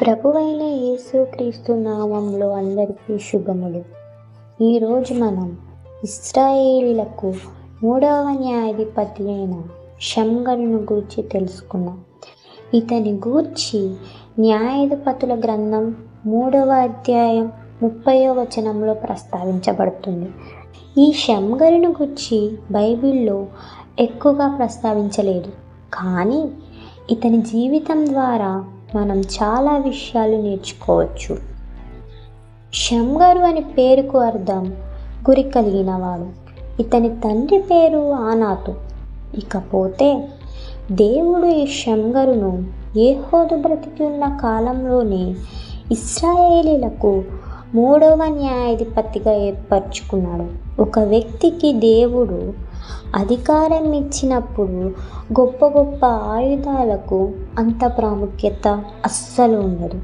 ప్రభువైన యేసుక్రీస్తు నామంలో అందరికీ శుభములు. ఈరోజు మనం ఇస్రాయేలీలకు మూడవ న్యాయాధిపతి అయిన షంగరును గూర్చి తెలుసుకున్నాం ఇతని గూర్చి న్యాయాధిపతుల గ్రంథం మూడవ అధ్యాయం ముప్పయో వచనంలో ప్రస్తావించబడుతుంది. ఈ షంగరును గుర్చి బైబిల్లో ఎక్కువగా ప్రస్తావించలేదు. కానీ ఇతని జీవితం ద్వారా మనం చాలా విషయాలు నేర్చుకోవచ్చు. షంగరు అని పేరుకు అర్థం గురి కలిగినవాడు ఇతని తండ్రి పేరు ఆనాతు. ఇకపోతే దేవుడు ఈ షంగరును ఏహోదు బ్రతికి ఉన్న కాలంలోనే ఇస్రాయేలీలకు మూడవ న్యాయాధిపతిగా ఏర్పరచుకున్నాడు. ఒక వ్యక్తికి దేవుడు అధికారం ఇచ్చినప్పుడు గొప్ప గొప్ప ఆయుధాలకు అంత ప్రాముఖ్యత అస్సలు ఉండదు.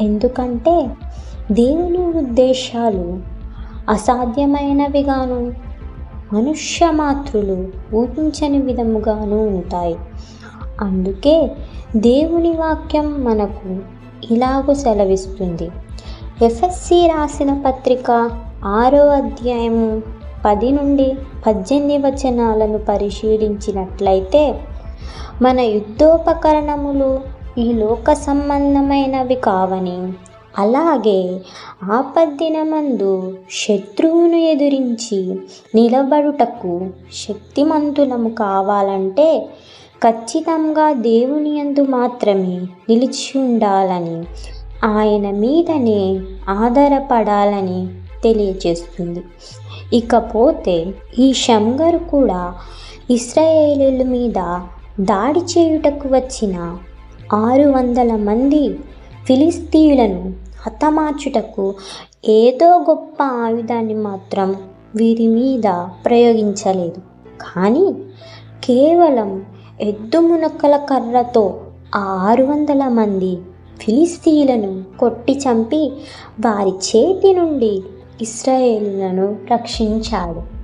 ఎందుకంటే దేవుని ఉద్దేశాలు అసాధ్యమైనవిగాను మనుష్య మాతృలు ఊహించని విధముగాను ఉంటాయి. అందుకే దేవుని వాక్యం మనకు ఇలాగూ సెలవిస్తుంది. ఎఫ్ఎస్సి రాసిన పత్రిక ఆరో అధ్యాయము పది నుండి పద్దెనిమిది వచనాలను పరిశీలించినట్లయితే మన యుద్ధోపకరణములు ఈ లోక సంబంధమైనవి కావని. అలాగే ఆపద్దినమందు శత్రువును ఎదురించి నిలబడుటకు శక్తిమంతులము కావాలంటే ఖచ్చితంగా దేవుని యందు మాత్రమే నిలిచి ఉండాలని ఆయన మీదనే ఆధారపడాలని తెలియజేస్తుంది ఇకపోతే ఈ షంగర్ కూడా ఇస్రాయేలీల మీద దాడి చేయుటకు వచ్చిన ఆరు వందల మంది ఫిలిస్తీయులను హతమార్చుటకు ఏదో గొప్ప ఆయుధాన్ని మాత్రం వీరి మీద ప్రయోగించలేదు. కానీ కేవలం ఎద్దు మునక్కల కర్రతో ఆ ఆరు వందల మంది ఫిలిస్తీయులను కొట్టి చంపి వారి చేతి నుండి ఇస్రాయేలులను రక్షించాడు.